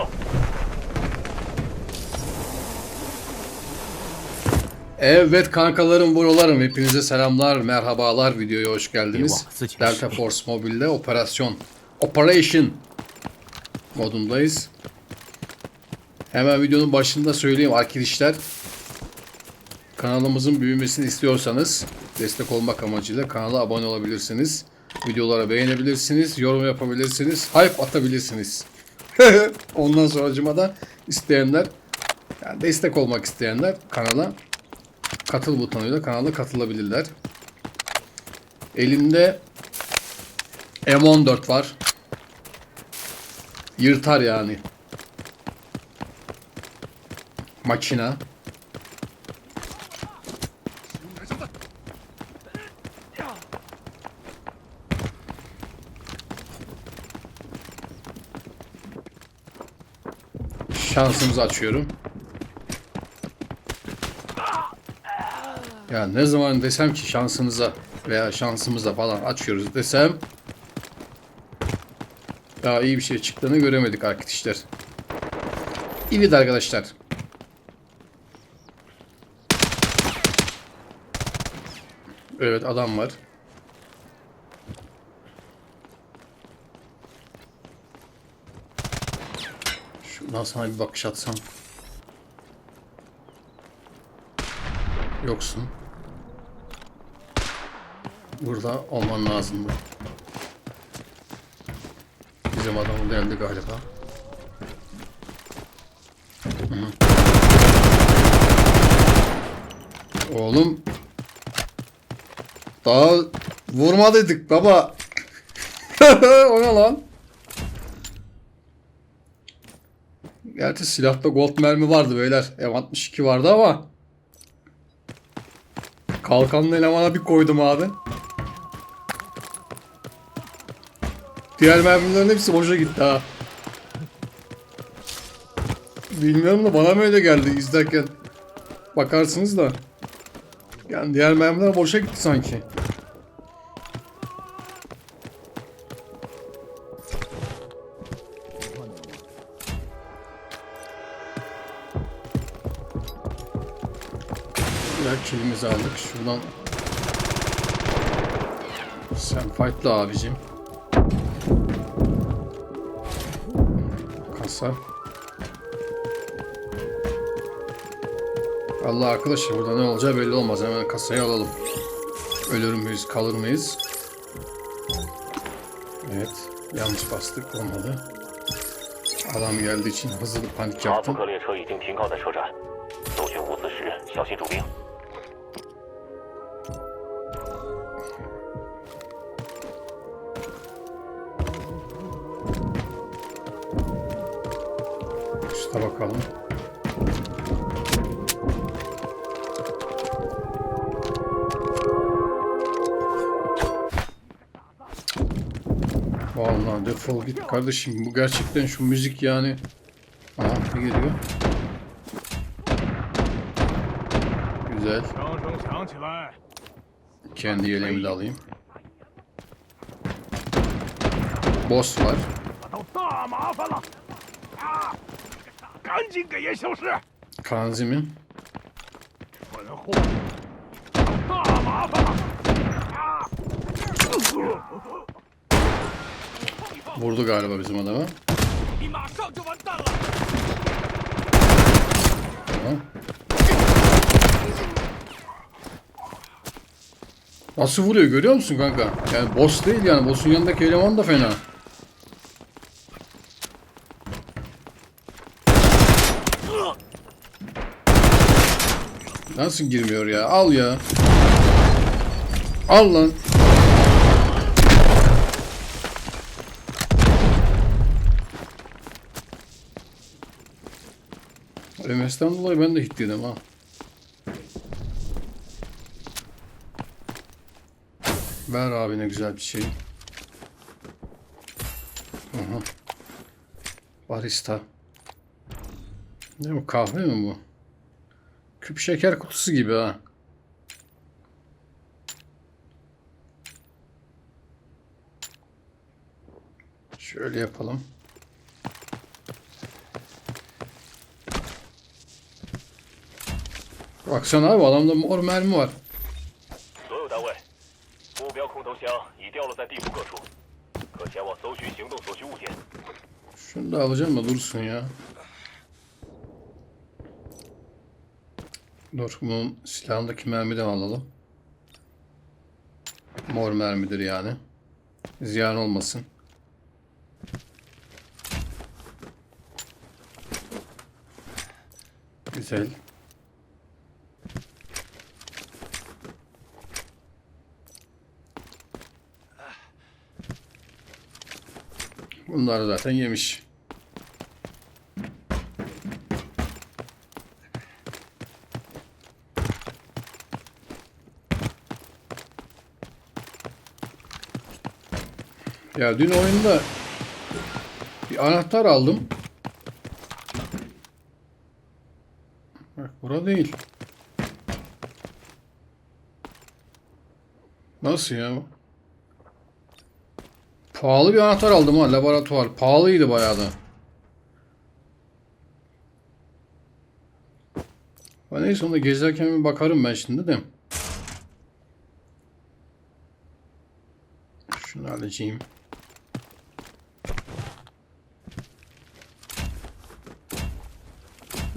后，Evet kankalarım, buralarım. Hepinize selamlar, merhabalar. Videoya hoş geldiniz. Delta Force Mobile'de operasyon, Operation modundayız. Hemen videonun başında söyleyeyim arkadaşlar. Kanalımızın büyümesini istiyorsanız destek olmak amacıyla kanala abone olabilirsiniz. Videolara beğenebilirsiniz, yorum yapabilirsiniz, hype atabilirsiniz. Ondan sonracıma da isteyenler, yani destek olmak isteyenler kanala katıl butonuyla kanala katılabilirler. Elimde M14 var. Yırtar yani. Makina. Şansımızı açıyorum. Ya ne zaman desem ki şansınıza veya şansımıza falan açıyoruz desem daha iyi bir şey çıktığını göremedik arkadaşlar. İyi de arkadaşlar. Evet adam var. Şuradan sana bir bakış atsam. Yoksun. Burada olman lazımdı. Bizim adamın geldi galiba. Oğlum. Daha vurma dedik baba. o ne lan? Gerçi silahta gold mermi vardı beyler. M62 vardı ama. Kalkanlı elemana bir koydum abi. Diğer mermilerin hepsi boşa gitti ha. Bilmiyorum da bana mı öyle geldi izlerken. Bakarsınız da. Yani diğer mermiler boşa gitti sanki. Birer kilimizi aldık. Şuradan sen fightla abicim. Kasa. Allah arkadaşlar burada ne olacağı belli olmaz. Hemen kasayı alalım. Ölür müyüz, kalır mıyız? Evet. Yanlış bastık. Olmadı. Adam geldiği için hızlı bir panik yaptım. Üste bakalım. Vallahi defol git kardeşim. Bu gerçekten şu müzik yani. Aha ne geliyor? Güzel. Kendi yeleğimi de alayım. Boss var. Kanzi mi? Vurdu galiba bizim adamı. Tamam. Nasıl vuruyor görüyor musun kanka? Yani boss değil yani. Boss'un yanındaki eleman da fena. Nasıl girmiyor ya? Al ya. Al lan. MS'den dolayı ben de hit yedim ha. Ver abi ne güzel bir şey. Aha. Barista. Değil mi? Kahve mi bu? Küp şeker kutusu gibi ha. Şöyle yapalım. Baksana abi adamda mor mermi var. Şunu da alacağım da dursun ya. Dur bunun silahındaki mermiden alalım. Mor mermidir yani. Ziyan olmasın. Güzel. Bunları zaten yemiş. Ya dün oyunda bir anahtar aldım. Bak bura değil. Nasıl ya? Pahalı bir anahtar aldım ha laboratuvar. Pahalıydı bayağı da. Ha, Neyse onda gezerken bir bakarım ben şimdi de. Şunu alacağım.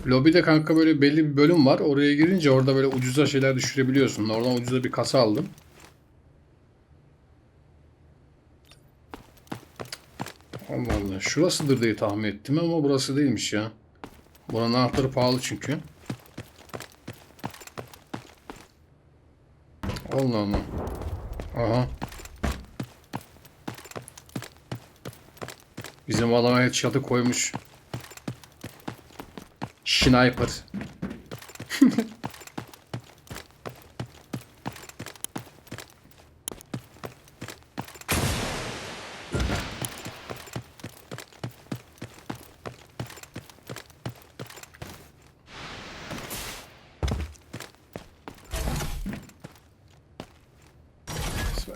Lobide kanka böyle belli bir bölüm var. Oraya girince orada böyle ucuza şeyler düşürebiliyorsun. Oradan ucuza bir kasa aldım. Allah Allah. Şurasıdır diye tahmin ettim ama burası değilmiş ya. Buranın anahtarı pahalı çünkü. Allah Allah. Aha. Bizim adama headshot'ı koymuş. Sniper.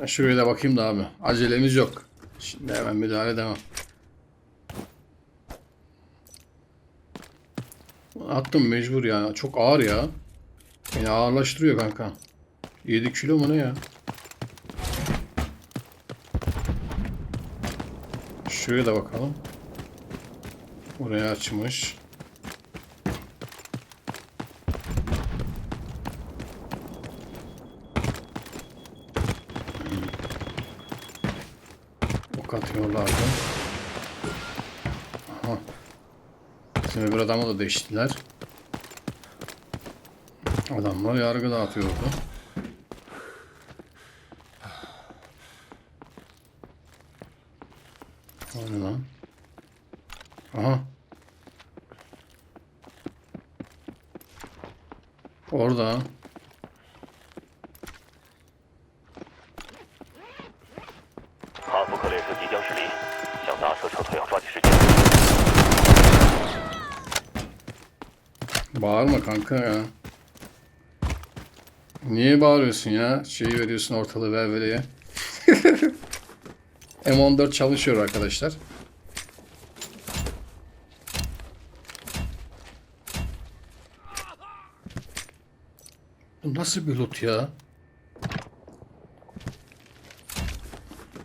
Ben şuraya da bakayım da abi. Acelemiz yok. Şimdi hemen müdahale devam. Attım mecbur ya. Çok ağır ya. Beni ağırlaştırıyor kanka. 7 kilo mu ne ya? Şuraya da bakalım. Buraya açmış. Ok atıyorlardı. Aha. Bizim öbür adamı da değiştiler. Adamlar yargı dağıtıyordu. Bağırma kanka ya. Niye bağırıyorsun ya? Şeyi veriyorsun ortalığı verveleye. M14 çalışıyor arkadaşlar. Bu nasıl bir loot ya?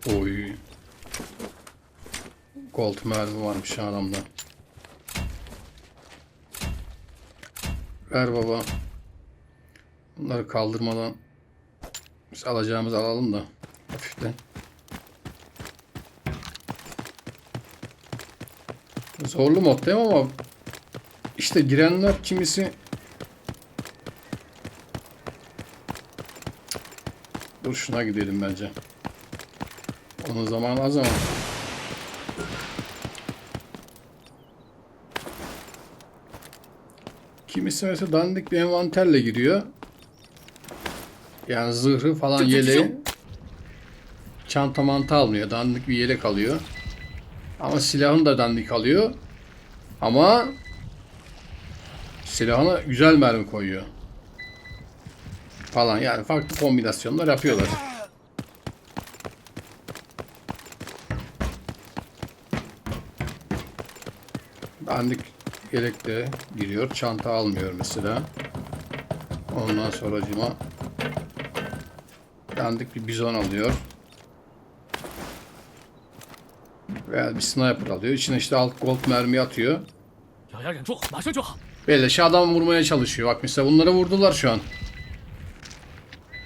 Oy. Gold mermi varmış adamda. Ver baba. Bunları kaldırmadan biz alacağımızı alalım da hafiften. Zorlu mod değil mi ama işte girenler kimisi Dur şuna gidelim bence. Onun zamanı az ama. Kimisi mesela dandik bir envanterle giriyor. Yani zırhı falan yeleği. Çanta mantı almıyor. Dandik bir yelek alıyor. Ama silahını da dandik alıyor. Ama silahına güzel mermi koyuyor. Falan yani farklı kombinasyonlar yapıyorlar. Dandik gerek de giriyor. Çanta almıyor mesela. Ondan sonra acıma dandik bir bizon alıyor. Veya bir sniper alıyor. İçine işte alt gold mermi atıyor. Belleşe adam vurmaya çalışıyor. Bak mesela bunları vurdular şu an.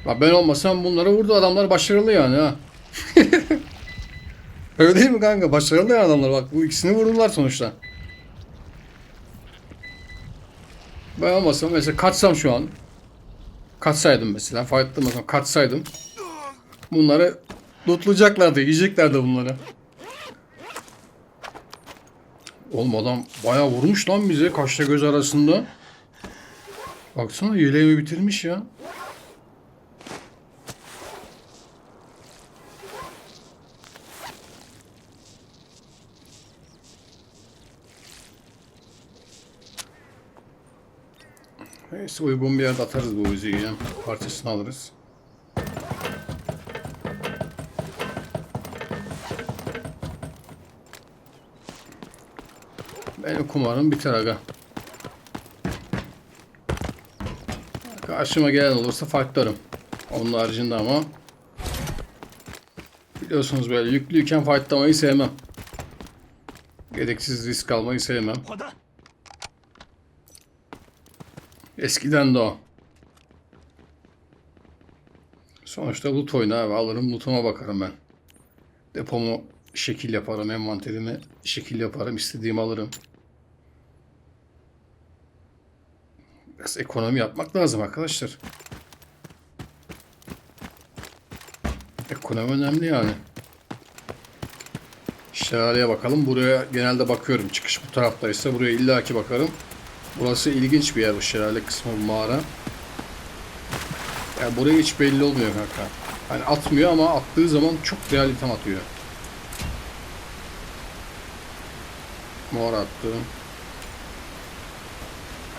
Bak ben olmasam bunları vurdu. Adamlar başarılı yani ha. Öyle değil mi kanka? Başarılı adamlar. Bak bu ikisini vurdular sonuçta. Ben olmasam mesela kaçsam şu an. Kaçsaydım mesela. Fightlamasam kaçsaydım. Bunları lootlayacaklardı. Yiyeceklerdi bunları. Oğlum adam bayağı vurmuş lan bize kaşla göz arasında. Baksana yeleğimi bitirmiş ya. Neyse uygun bir yerde atarız bu müziği ya. Parçasını alırız. Benim kumarım biter aga. Karşıma gelen olursa fightlarım. Onun haricinde ama biliyorsunuz böyle yüklüyken fightlamayı sevmem. Gereksiz risk almayı sevmem. Eskiden de o. Sonuçta loot oyunu abi. Alırım lootuma bakarım ben. Depomu şekil yaparım. Envanterimi şekil yaparım. istediğimi alırım. Biraz ekonomi yapmak lazım arkadaşlar. Ekonomi önemli yani. Şelaleye bakalım. Buraya genelde bakıyorum. Çıkış bu taraftaysa buraya illaki bakarım. Burası ilginç bir yer bu şelale kısmı bu mağara. Yani buraya hiç belli olmuyor kanka. Hani atmıyor ama attığı zaman çok realitem atıyor. Mor attı.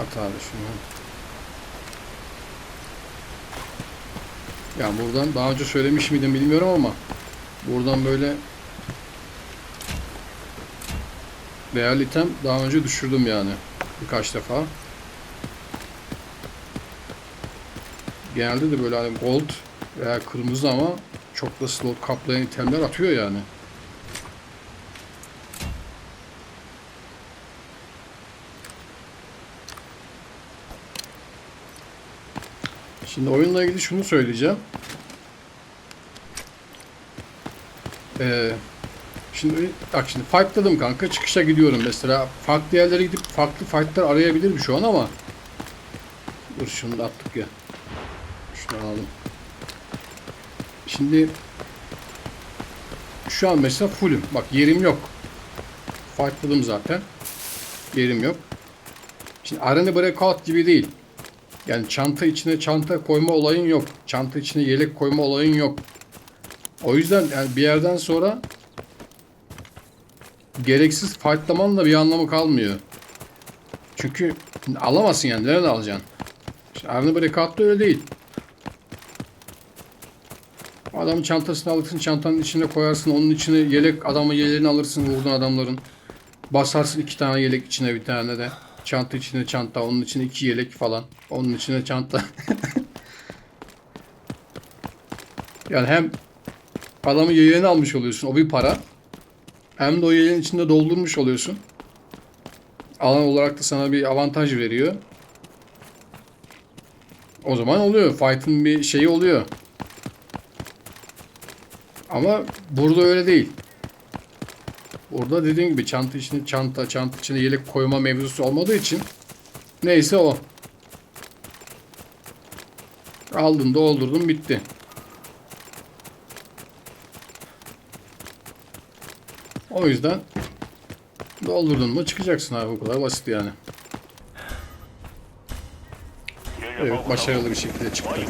At abi şunu. Ya buradan daha önce söylemiş miydim bilmiyorum ama buradan böyle realitem daha önce düşürdüm yani birkaç defa. Genelde de böyle hani gold veya kırmızı ama çok da slot kaplayan itemler atıyor yani. Şimdi oyunla ilgili şunu söyleyeceğim. Ee, şimdi bak şimdi fightladım kanka çıkışa gidiyorum. Mesela farklı yerlere gidip farklı fightlar arayabilirim şu an ama. Dur şunu da attık ya. Şunu alalım. Şimdi şu an mesela fullüm. Bak yerim yok. Fightladım zaten. Yerim yok. Şimdi arena breakout gibi değil. Yani çanta içine çanta koyma olayın yok. Çanta içine yelek koyma olayın yok. O yüzden yani bir yerden sonra gereksiz fightlamanın da bir anlamı kalmıyor. Çünkü alamazsın yani. Nereden alacaksın? İşte Arne Breakout'ta öyle değil. Adamın çantasını alırsın, çantanın içine koyarsın, onun içine yelek, adamın yeleğini alırsın vurduğun adamların. Basarsın iki tane yelek içine bir tane de. Çanta içine çanta, onun içine iki yelek falan. Onun içine çanta. yani hem adamın yeleğini almış oluyorsun, o bir para. Hem de o yayın içinde doldurmuş oluyorsun. Alan olarak da sana bir avantaj veriyor. O zaman oluyor. Fight'ın bir şeyi oluyor. Ama burada öyle değil. Burada dediğim gibi çanta içine çanta, çanta içine yelek koyma mevzusu olmadığı için neyse o. Aldın, doldurdun, bitti. O yüzden doldurdun mu çıkacaksın abi bu kadar basit yani. Evet başarılı bir şekilde çıktı.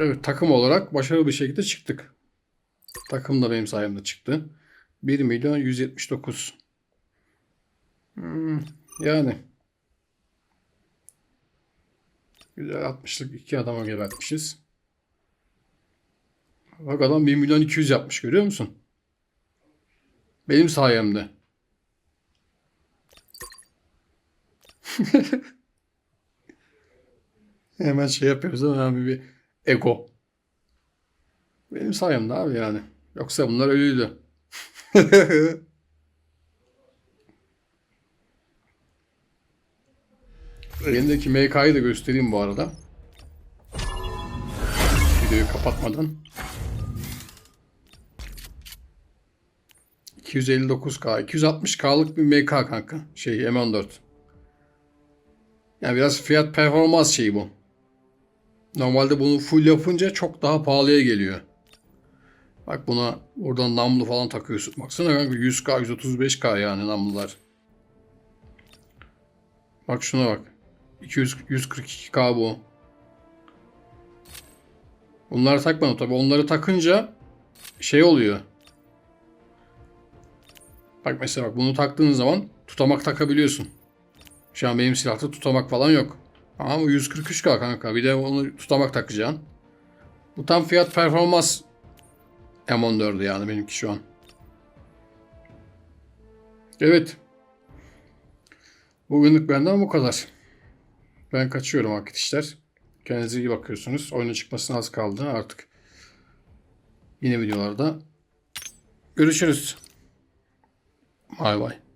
Evet takım olarak başarılı bir şekilde çıktık. Takım da benim sayemde çıktı. 1 milyon 179. Hmm, yani. Güzel 60'lık iki adama gebertmişiz. Bak adam 1 milyon 200 yapmış görüyor musun? Benim sayemde. Hemen şey yapıyoruz ama hemen bir ego. Benim sayemde abi yani. Yoksa bunlar ölüydü. Elindeki MK'yı da göstereyim bu arada. Videoyu kapatmadan. 259K, 260K'lık bir MK kanka. Şey M14. Yani biraz fiyat performans şeyi bu. Normalde bunu full yapınca çok daha pahalıya geliyor. Bak buna buradan namlu falan takıyorsun. Baksana kanka 100K, 135K yani namlular. Bak şuna bak. 200, 142K bu. Bunları takmadım tabi. Onları takınca şey oluyor. Bak mesela bak bunu taktığın zaman tutamak takabiliyorsun. Şu an benim silahta tutamak falan yok. Ama bu 143K kanka. Bir de onu tutamak takacaksın. Bu tam fiyat performans M14'ü yani benimki şu an. Evet. Bugünlük benden bu kadar. Ben kaçıyorum arkadaşlar. Kendinize iyi bakıyorsunuz. Oyuna çıkmasına az kaldı artık. Yine videolarda görüşürüz. Bay bay.